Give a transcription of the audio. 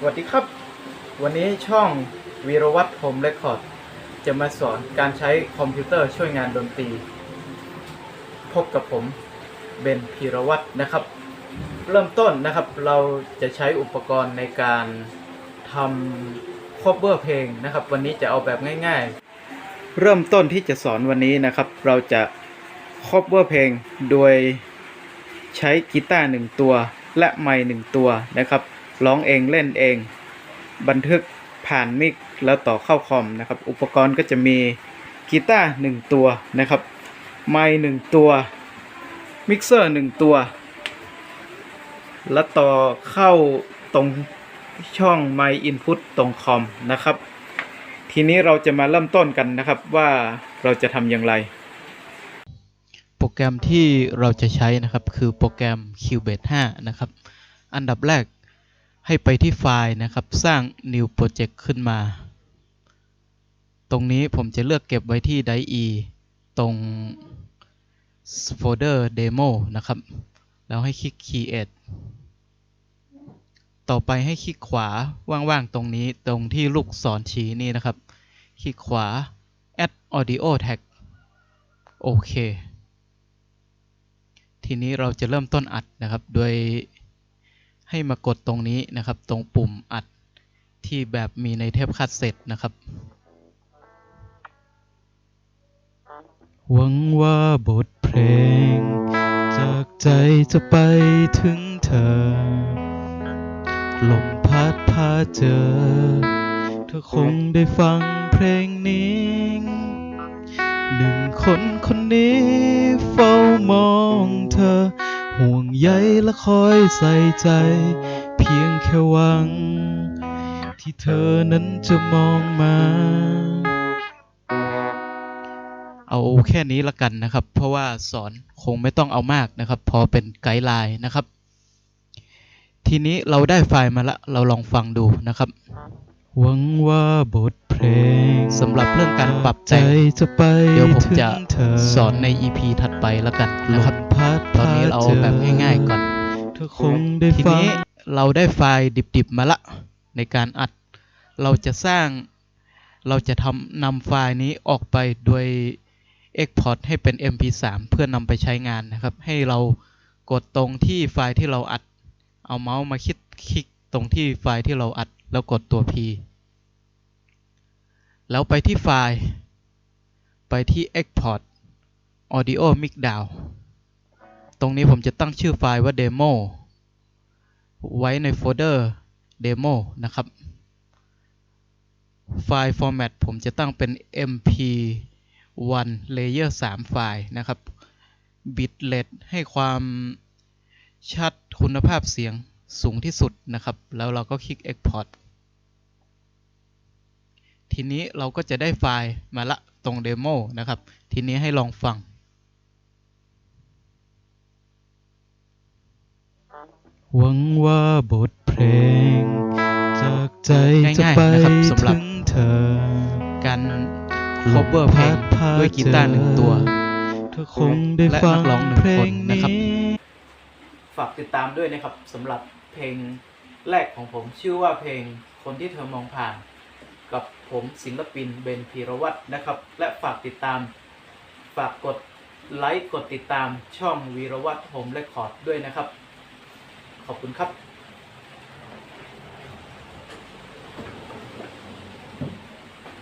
สวัสดีครับ วันนี้ช่องวีรวัตรโฮมเรคคอร์ดจะมาสอนการใช้คอมพิวเตอร์ช่วยงานดนตรี พบกับผมเบนพีรวัตรนะครับ เริ่มต้นนะครับเราจะใช้อุปกรณ์ในการทำคอเ v อร์เพลงนะครับ วันนี้จะเอาแบบง่าย ๆ เริ่มต้นที่จะสอนวันนี้นะครับ เราจะคอเ v อร์เพลงโดยใช้กีตาร์หนึ่งตัวและไมค์หนึ่งตัวนะครับ ร้องเองเล่นเอง บันทึกผ่านมิกแล้วต่อเข้าคอมนะครับ อุปกรณ์ก็จะมีกีตาร์หนึ่งตัวนะครับ ไมค์หนึ่งตัวมิกเซอร์หนึ่งตัว แล้วต่อเข้าตรงช่องไมค์อินพุตตรงคอมนะครับ ทีนี้เราจะมาเริ่มต้นกันนะครับว่าเราจะทำอย่างไร โปรแกรมที่เราจะใช้นะครับคือโปรแกรม Cubase 5 นะครับ อันดับแรก ให้ไปที่ไฟล์นะครับ สร้าง New Project ขึ้นมา ตรงนี้ผมจะเลือกเก็บไว้ที่ DIE ตรงโฟลเดอร์ Demo นะครับ แล้วให้คลิก Create ต่อไปให้คลิกขวาว่างๆตรงนี้ตรงที่ลูกศรชี้นี่นะครับ คลิกขวา Add Audio Tag โอเค ทีนี้เราจะเริ่มต้นอัดนะครับ โดย ให้มากดตรงนี้นะครับ ตรงปุ่มอัดที่แบบมีในเทปคัสเซ็ตนะครับ หวังว่าบทเพลง จากใจจะไปถึงเธอ ลมพัดพาเจอ เธอคงได้ฟังเพลงนี้หนึ่งคนคนนี้เฝ้ามองเธอ ห่วงใยและคอยใส่ใจ เพียงแค่หวัง ที่เธอนั้นจะมองมา เอาแค่นี้ละกันนะครับ เพราะว่าสอนคงไม่ต้องเอามากนะครับ พอเป็นไกด์ไลน์นะครับ ทีนี้เราได้ไฟล์มาละ เราลองฟังดูนะครับหวังว่าบทเพลงสำหรับเรื่องการปรับแต่งจะไปเดี๋ยวผมจะถึงเธอสอนใน EP ถัดไปแล้วกันนะครับลม พัดตอนนี้เราเอาแบบง่ายๆก่อนเธอคงได้ทีฟังนี้เราได้ไฟล์ดิบๆมาละ ในการอัด เราจะสร้าง เราจะทำนำไฟล์นี้ออกไปโดย Export ให้เป็น MP3 เพื่อนำไปใช้งานนะครับ ให้เรากดตรงที่ไฟล์ที่เราอัด เอาเมาส์มาคลิกคลิกตรงที่ไฟล์ที่เราอัด แล้วกดตัว P แล้วไปที่ไฟล์ ไปที่ Export Audio Mix Down ตรงนี้ผมจะตั้งชื่อไฟล์ว่า Demo ไว้ในโฟลเดอร์ Demo นะครับ ไฟล์ Format ผมจะตั้งเป็น MP1 Layer 3 ไฟล์นะครับ Bitrate ให้ความชัดคุณภาพเสียงสูงที่สุดนะครับ แล้วเราก็คลิก Export ทีนี้เราก็จะได้ไฟล์มาละตรง Demo นะครับ ทีนี้ให้ลองฟัง หวังว่าบทเพลง จากใจจะง่ายๆไปนะครับสำหรับถึงเธอ การ cover เพลงด้วยกีตาร์หนึ่งตัวเธอคงได้และฟังนักร้องหนึ่งเพลคนงนะครับนี้ฝากติดตามด้วยนะครับสำหรับเพลงแรกของผมชื่อว่าเพลงคนที่เธอมองผ่าน กับผมศิลปินเบนพีรวัตรนะครับ และฝากติดตาม ฝากกดไลค์กดติดตามช่องวีรวัตรโฮมเรคคอร์ดด้วยนะครับ ขอบคุณครับ